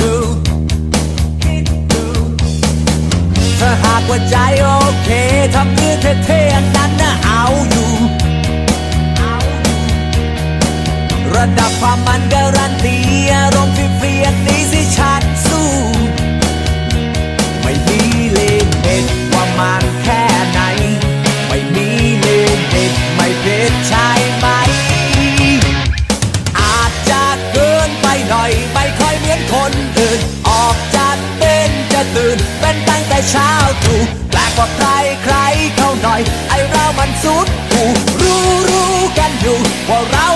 ดูถ้หากว่าใจโอเคทำเพื่อเท่ๆนั้นนะเอาอยู่ ระดับความมันการันตีอารมณ์ ไม่ค่อยเหมือนคนอื่น ออกจากเป็นจะตื่น เป็นตั้งแต่เช้าตู่แปลกกว่าใครใครเขาหน่อย ไอเรามันสุดกูรู้รู้กันอยู่ว่าเรา